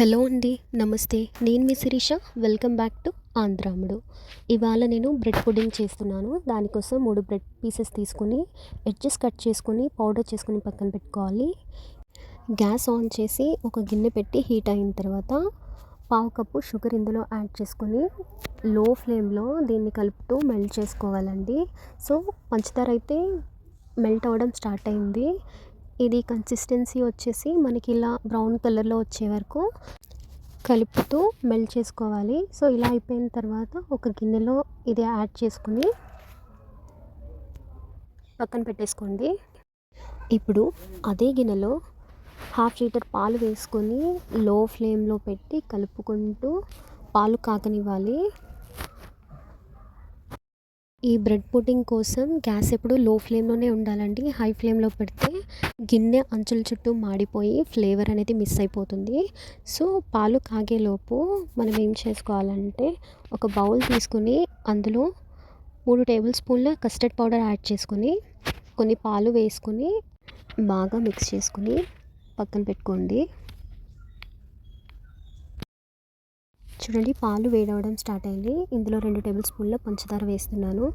Hello అండి నమస్తే. నేను మీ Shirisha. Welcome back to Andhramudu. ఇవాళ నేను బ్రెడ్ పుడింగ్ చేస్తున్నాను. దానికోసం మూడు బ్రెడ్ పీసెస్ తీసుకుని ఎడ్జెస్ కట్ చేసుకుని పౌడర్ చేసుకుని పక్కన పెట్టుకోవాలి. గ్యాస్ ఆన్ చేసి ఒక గిన్నె పెట్టి హీట్ అయిన తర్వాత పావు కప్పు షుగర్ ఇందులో యాడ్ చేసుకొని లో ఫ్లేమ్లో దీన్ని కలుపుతూ మెల్ట్ చేసుకోవాలండి. సో పంచదార అయితే మెల్ట్ అవ్వడం స్టార్ట్ అయింది. ఇది కన్సిస్టెన్సీ వచ్చేసి మనకి ఇలా బ్రౌన్ కలర్లో వచ్చే వరకు కలుపుతూ మెల్ట్ చేసుకోవాలి. సో ఇలా అయిపోయిన తర్వాత ఒక గిన్నెలో ఇది యాడ్ చేసుకుని పక్కన పెట్టేసుకోండి. ఇప్పుడు అదే గిన్నెలో హాఫ్ లీటర్ పాలు వేసుకొని లో ఫ్లేమ్లో పెట్టి కలుపుకుంటూ పాలు కాకనివ్వాలి. ఈ బ్రెడ్ పుడ్డింగ్ కోసం గ్యాస్ ఎప్పుడు లో ఫ్లేమ్లోనే ఉండాలండి. హై ఫ్లేమ్లో పెడితే గిన్నె అంచుల చుట్టూ మాడిపోయి ఫ్లేవర్ అనేది మిస్ అయిపోతుంది. సో పాలు కాగేలోపు మనం ఏం చేసుకోవాలంటే ఒక బౌల్ తీసుకుని అందులో మూడు టేబుల్ స్పూన్ల కస్టర్డ్ పౌడర్ యాడ్ చేసుకొని కొన్ని పాలు వేసుకొని బాగా మిక్స్ చేసుకుని పక్కన పెట్టుకోండి. చూడండి పాలు వేడవడం స్టార్ట్ అయింది. ఇందులో రెండు టేబుల్ స్పూన్ల పంచదార వేస్తున్నాను.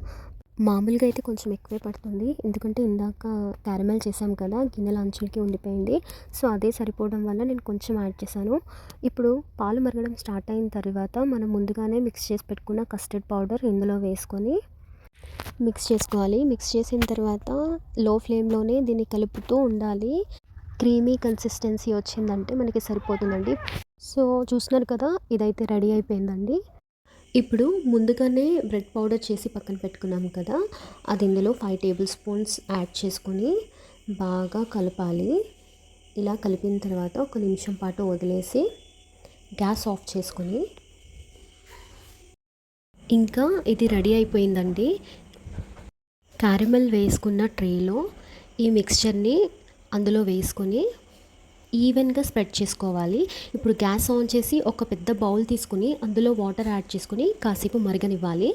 మామూలుగా అయితే కొంచెం ఎక్కువే పడుతుంది. ఎందుకంటే ఇందాక క్యారమెల్ చేసాం కదా గిన్నెల అంచులకి ఉండిపోయింది. సో అదే సరిపోవడం వల్ల నేను కొంచెం యాడ్ చేశాను. ఇప్పుడు పాలు మరగడం స్టార్ట్ అయిన తర్వాత మనం ముందుగానే మిక్స్ చేసి పెట్టుకున్న కస్టర్డ్ పౌడర్ ఇందులో వేసుకొని మిక్స్ చేసుకోవాలి. మిక్స్ చేసిన తర్వాత లో ఫ్లేమ్లోనే దీన్ని కలుపుతూ ఉండాలి. క్రీమీ కన్సిస్టెన్సీ వచ్చిందంటే మనకి సరిపోతుందండి. సో చూస్తున్నారు కదా ఇదైతే రెడీ అయిపోయిందండి. ఇప్పుడు ముందుగానే బ్రెడ్ పౌడర్ చేసి పక్కన పెట్టుకున్నాం కదా అది ఇందులో ఫైవ్ టేబుల్ స్పూన్స్ యాడ్ చేసుకొని బాగా కలపాలి. ఇలా కలిపిన తర్వాత ఒక నిమిషం పాటు వదిలేసి గ్యాస్ ఆఫ్ చేసుకొని ఇంకా ఇది రెడీ అయిపోయిందండి. క్యారమెల్ వేసుకున్న ట్రేలో ఈ మిక్స్చర్ని అందులో వేసుకొని ఈవెన్గా స్ప్రెడ్ చేసుకోవాలి. ఇప్పుడు గ్యాస్ ఆన్ చేసి ఒక పెద్ద బౌల్ తీసుకుని అందులో వాటర్ యాడ్ చేసుకుని కాసేపు మరగనివ్వాలి.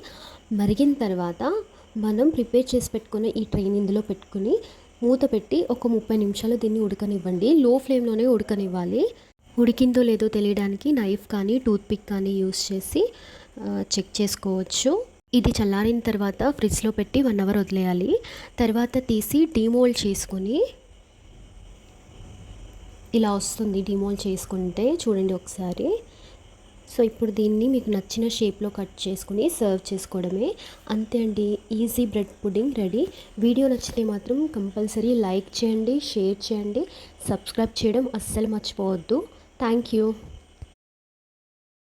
మరిగిన తర్వాత మనం ప్రిపేర్ చేసి పెట్టుకున్న ఈ ట్రైన్ ఇందులో పెట్టుకుని మూత పెట్టి ఒక ముప్పై నిమిషాలు దీన్ని ఉడకనివ్వండి. లో ఫ్లేమ్లోనే ఉడకనివ్వాలి. ఉడికిందో లేదో తెలియడానికి నైఫ్ కానీ టూత్పిక్ కానీ యూస్ చేసి చెక్ చేసుకోవచ్చు. ఇది చల్లారిన తర్వాత ఫ్రిడ్జ్లో పెట్టి వన్ అవర్ వదిలేయాలి. తర్వాత తీసి డీమోల్డ్ చేసుకొని ఇలా వస్తుంది డిమోల్ చేసుకుంటే చూడండి ఒకసారి. సో ఇప్పుడు దీన్ని మీకు నచ్చిన షేప్లో కట్ చేసుకుని సర్వ్ చేసుకోవడమే. అంతే అండి easy bread pudding ready. Video నచ్చితే మాత్రం కంపల్సరీ లైక్ చేయండి షేర్ చేయండి సబ్స్క్రైబ్ చేయడం అస్సలు మర్చిపోవద్దు. Thank you.